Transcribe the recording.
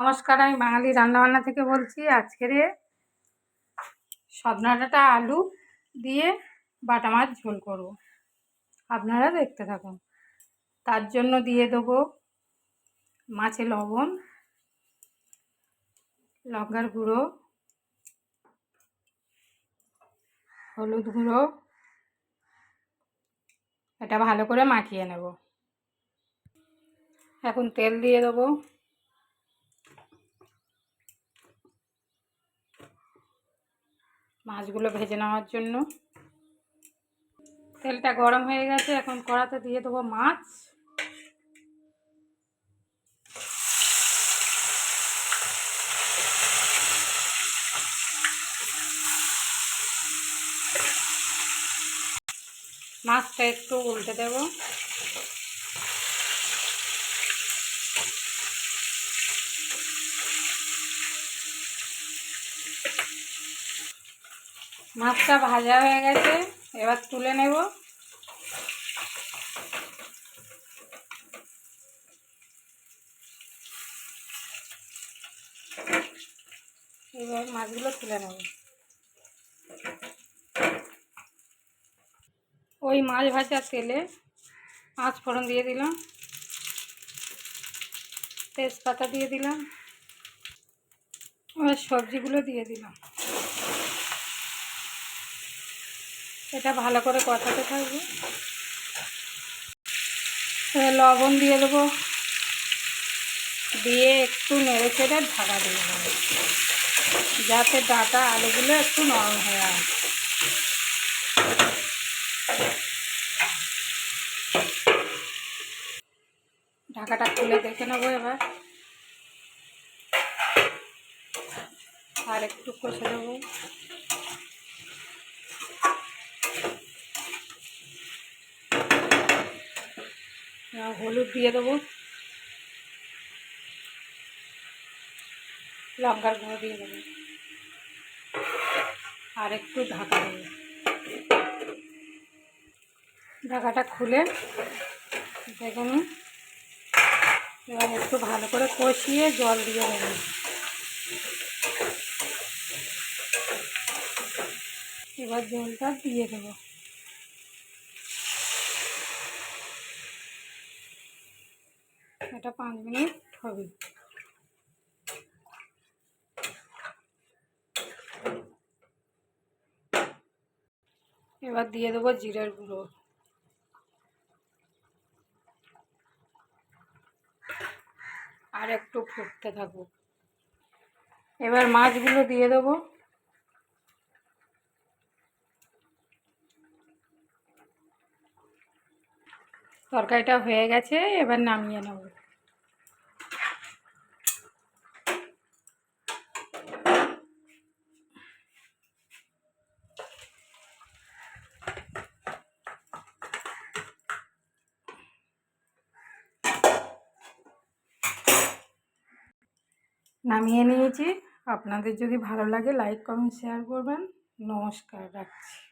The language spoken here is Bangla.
নমস্কার, আমি বাঙালি রান্নাবান্না থেকে বলছি। আজকের সজনা ডাঁটা আলু দিয়ে বাটা মাছ ঝোল করব। আপনারা দেখতে থাকুন। তার জন্য দিয়ে দেবো মাছে লবণ, লঙ্কার গুঁড়ো, হলুদ গুঁড়ো। এটা ভালো করে মাখিয়ে নেব। এখন তেল দিয়ে দেবো। মাছগুলো ভেজে নেওয়ার জন্য। তেলটা গরম হয়ে গেছে, এখন কড়াতে দিয়ে দেবো মাছ। মাছটা একটু উল্টে দেব। মাছটা ভাজা হয়ে গেছে, এবার তুলে নেব। এবার মাছগুলো তুলে নেব। ওই মাছ ভাজার তেলে পাঁচ ফোড়ন দিয়ে দিলাম। তেজপাতা দিয়ে দিলাম। এবার সবজিগুলো দিয়ে দিলাম। এটা ভালো করে কষাতে থাকবে। লবণ দিয়ে দেবো। দিয়ে একটু নেড়ে চেড়ে ঢাকা দিয়ে দেবো। যাতে ডাটা আলুগুলো একটু নরম হয়ে আসে। ঢাকাটা খুলে দেখে নেব এবার। আর একটু কষে দেবো হলুদ দিয়ে দেবো। লঙ্কার গুঁড়ো দিয়ে দেবো। আর একটু ঢাকা দেবো। ঢাকাটা খুলে দেখে দেখুন এবার একটু ভালো করে কষিয়ে জল দিয়ে দেবো। এবার জলটা দিয়ে দেবো। এটা পাঁচ মিনিট হবে। এবার দিয়ে দেবো জিরের গুঁড়ো। আর একটু ফুটতে থাকুক। এবার মাছগুলো দিয়ে দেবো। তরকারিটা হয়ে গেছে, এবার নামিয়ে নেব। নামিয়ে নিয়েছি। আপনাদের যদি ভালো লাগে লাইক কমেন্ট শেয়ার করবেন। নমস্কার রাখছি।